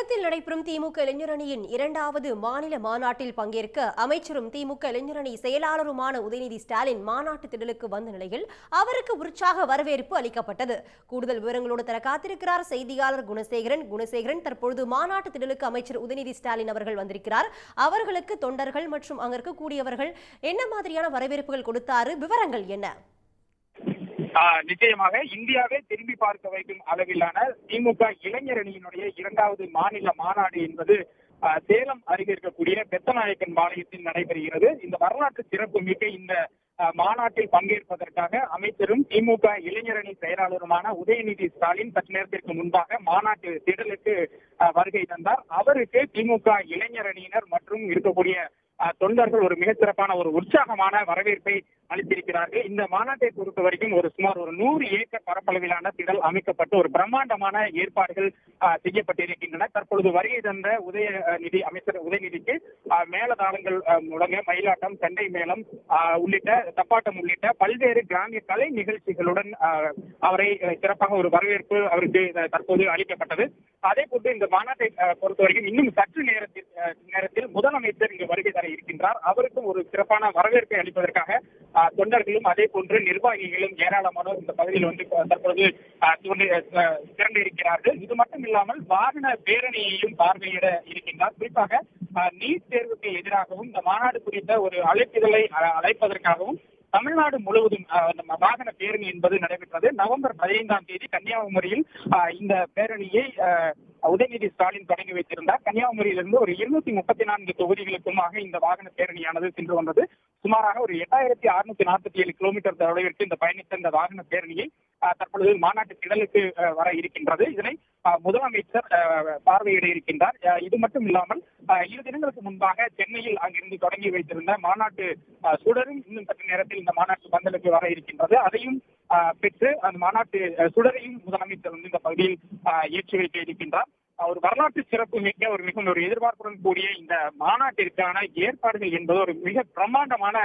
சேலத்தில் நடைபெறும் திமுக இளைஞரணியின் இரண்டாவது மாநில மாநாட்டில் பங்கேற்க அமைச்சரும் திமுக இளைஞரணி செயலாளருமான உதயநிதி ஸ்டாலின் மாநாட்டு திடலுக்கு வந்த நிலையில் அவருக்கு உற்சாக வரவேற்பு அளிக்கப்பட்டது. கூடுதல் விவரங்களோடு தர காத்திருக்கிறார் செய்தியாளர் குணசேகரன். குணசேகரன் தற்பொழுது மாநாட்டு திடலுக்கு அமைச்சர் உதயநிதி ஸ்டாலின் அவர்கள் வந்திருக்கிறார். அவர்களுக்கு தொண்டர்கள் மற்றும் அங்கிருக்க கூடியவர்கள் என்ன மாதிரியான வரவேற்புகள் கொடுத்தாரு? விவரங்கள் என்ன? நிச்சயமாக இந்தியாவே திரும்பி பார்க்க வைக்கும் அளவிலான திமுக இளைஞரணியினுடைய இரண்டாவது மாநில மாநாடு என்பது சேலம் அருகே இருக்கக்கூடிய பெத்தநாயக்கன் பாளையத்தில் நடைபெறுகிறது. இந்த வரலாற்று சிறப்பு மிக்க இந்த மாநாட்டில் பங்கேற்பதற்காக அமைச்சரும் திமுக இளைஞரணி செயலாளருமான உதயநிதி ஸ்டாலின் சற்று நேரத்திற்கு முன்பாக மாநாட்டு திடலுக்கு வருகை தந்தார். அவருக்கு திமுக இளைஞரணியினர் மற்றும் இருக்கக்கூடிய ஆஹ் தொண்டர்கள் ஒரு மிகச்சிறப்பான ஒரு உற்சாகமான வரவேற்பை அளித்திருக்கிறார்கள். இந்த மாநாட்டை பொறுத்த வரைக்கும் ஒரு சுமார் ஒரு நூறு ஏக்கர் பரப்பளவிலான திடல் அமைக்கப்பட்டு ஒரு பிரம்மாண்டமான ஏற்பாடுகள் செய்யப்பட்டிருக்கின்றன. தற்பொழுது வருகை தந்த உதயநிதி அமைச்சர் உதயநிதிக்கு மேலதாளங்கள் முழங்க மயிலாட்டம் சண்டை மேளம் உள்ளிட்ட தப்பாட்டம் உள்ளிட்ட பல்வேறு கிராமிய கலை நிகழ்ச்சிகளுடன் அவரை சிறப்பாக ஒரு வரவேற்பு அவருக்கு தற்போது அளிக்கப்பட்டது. அதே போன்று இந்த மாநாட்டை பொறுத்தவரைக்கும் பொறுத்த வரைக்கும் இன்னும் சற்று நேரத்தில் நேரத்தில் முதலமைச்சர் இங்கு வருகை தர இருக்கின்றார். அவருக்கும் ஒரு சிறப்பான வரவேற்பை அளிப்பதற்காக தொண்டர்களும் அதே போன்று நிர்வாகிகளும் ஏராளமானோர் இந்த பகுதியில் வந்து தற்போது திரண்டு- இருக்கிறார்கள் இது மட்டும் இல்லாமல் வாகன பேரணியையும் பார்வையிட இருக்கின்றார். குறிப்பாக நீட் தேர்வுக்கு எதிராகவும் இந்த மாநாடு குறித்த ஒரு அழைப்பிதழை அழைப்பதற்காகவும் தமிழ்நாடு முழுவதும் நம்ம வாகன பேரணி என்பது நடைபெற்றது. நவம்பர் பதினைந்தாம் தேதி கன்னியாகுமரியில் ஆஹ், இந்த பேரணியை ஆஹ், உதயநிதி ஸ்டாலின் தொடங்கி வைத்திருந்தார். கன்னியாகுமரியிலிருந்து ஒரு இருநூத்தி முப்பத்தி நான்கு தொகுதிகளுக்குமாக இந்த வாகன பேரணியானது சென்று வந்தது. சுமாராக ஒரு எட்டாயிரத்தி அறுநூத்தி நாற்பத்தி ஏழு கிலோமீட்டர் தொலைவிற்கு இந்த பயணித்த இந்த வாகன பேரணியை தற்பொழுது மாநாட்டு திடலுக்கு வர இருக்கின்றது. இதனை முதலமைச்சர் பார்வையிட இருக்கின்றார். இது மட்டும் இல்லாமல் இரு தினங்களுக்கு முன்பாக சென்னையில் அங்கிருந்து தொடங்கி வைத்திருந்த மாநாட்டு சுடரும் இன்னும் சற்று நேரத்தில் இந்த மாநாட்டு பந்தலுக்கு வர இருக்கின்றது. அதையும் ஆஹ், பெற்று அந்த மாநாட்டு சுடரையும் முதலமைச்சர் வந்து இந்த பகுதியில் ஏற்றி வைக்க இருக்கின்றார். ஒரு வரலாற்று சிறப்பு மிக்க ஒரு மிகுந்த ஒரு எதிர்பார்ப்புடன் கூடிய இந்த மாநாட்டிற்கான ஏற்பாடுகள் என்பது ஒரு மிக பிரம்மாண்டமான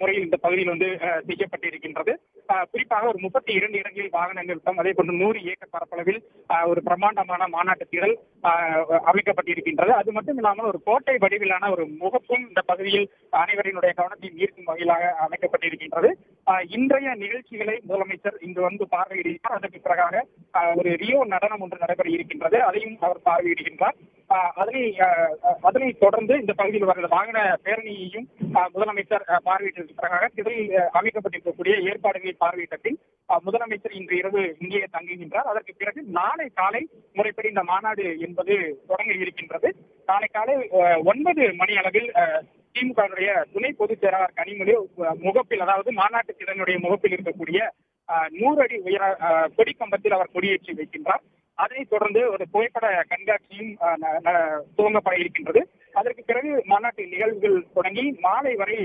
முறையில் இந்த பகுதியில் வந்து செய்யப்பட்டிருக்கின்றது குறிப்பாக ஒரு முப்பத்தி இரண்டு இடங்களில் வாகன நிறுத்தம் அதே போன்று நூறு ஏக்கர் பரப்பளவில் ஒரு பிரம்மாண்டமான மாநாட்டு திடல் அமைக்கப்பட்டிருக்கின்றது. அது மட்டும் இல்லாமல் ஒரு கோட்டை வடிவிலான ஒரு முகப்பும் இந்த பகுதியில் அனைவரினுடைய கவனத்தையும் ஈர்க்கும் வகையிலாக அமைக்கப்பட்டிருக்கின்றது. இன்றைய நிகழ்ச்சிகளை முதலமைச்சர் இங்கு வந்து பார்வையிடுகிறார். அதற்கு பிறகாக ஒரு ரியோ நடனம் ஒன்று நடைபெற இருக்கின்றது. அதையும் அவர் பார்வையிடுகின்றார். அதனை அதனை தொடர்ந்து இந்த பகுதியில் வருகிற வாகன பேரணியையும் முதலமைச்சர் ஆஹ், பார்வையிட்டதற்கு அமைக்கப்பட்டிருக்கக்கூடிய ஏற்பாடுகளை பார்வையிட்ட பின் முதலமைச்சர் இன்று இரவு இங்கே தங்குகின்றார் அதற்கு பிறகு நாளை காலை முறைப்படி இந்த மாநாடு என்பது தொடங்க இருக்கின்றது. நாளை காலை ஒன்பது மணி அளவில் ஆஹ், திமுகவுடைய துணை பொதுச் செயலாளர் கனிமொழி முகப்பில் அதாவது மாநாட்டு திறனுடைய முகப்பில் இருக்கக்கூடிய ஆஹ், நூறு அடி உயர கொடி கம்பத்தில் அவர் கொடியேற்றி வைக்கின்றார். அதை தொடர்ந்து ஒரு புகைப்பட கண்காட்சியும் துவங்கப்பட இருக்கின்றது. அதற்கு பிறகு மாநாட்டு நிகழ்வுகள் தொடங்கி மாலை வரை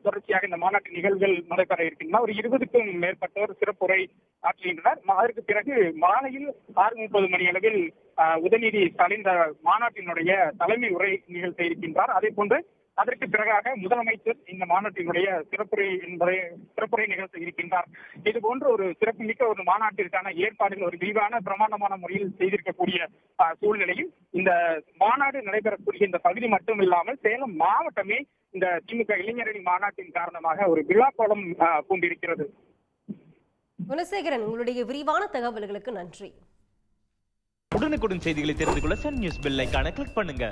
தொடர்ச்சியாக இந்த மாநாட்டு நிகழ்வுகள் நடைபெற இருக்கின்றன. ஒரு இருபதுக்கும் மேற்பட்டோர் சிறப்புரை ஆற்றுகின்றனர். அதற்கு பிறகு மாலையில் ஆறு முப்பது மணி அளவில் ஆஹ், உதயநிதி ஸ்டாலின் மாநாட்டினுடைய தலைமை உரை நிகழ்த்த இருக்கின்றார். அதே போன்று அதற்கு பிறகாக முதலமைச்சர் இந்த மாநாட்டினுடைய சிறப்புரை என்பதை சிறப்புரை நிகழ்த்த இருக்கின்றார். இது போன்ற ஒரு சிறப்புமிக்க ஒரு மாநாட்டிற்கான ஏற்பாடுகள் ஒரு விரிவான பிரமாண்டமான முறையில் செய்திருக்கக்கூடிய சூழ்நிலையில் இந்த மாநாடு நடைபெறக்கூடிய இந்த பகுதி மட்டும் இல்லாமல் சேலம் மாவட்டமே இந்த திமுக இளைஞரணி மாநாட்டின் காரணமாக ஒரு விழாக்கோலம் ஆஹ், பூண்டிருக்கிறது. குணசேகரன் உங்களுடைய விரிவான தகவல்களுக்கு நன்றி. உடனுக்குடன் செய்திகளை தெரிந்து கொள்ள சன் நியூஸ் பெல் ஐகானை கிளிக் பண்ணுங்க.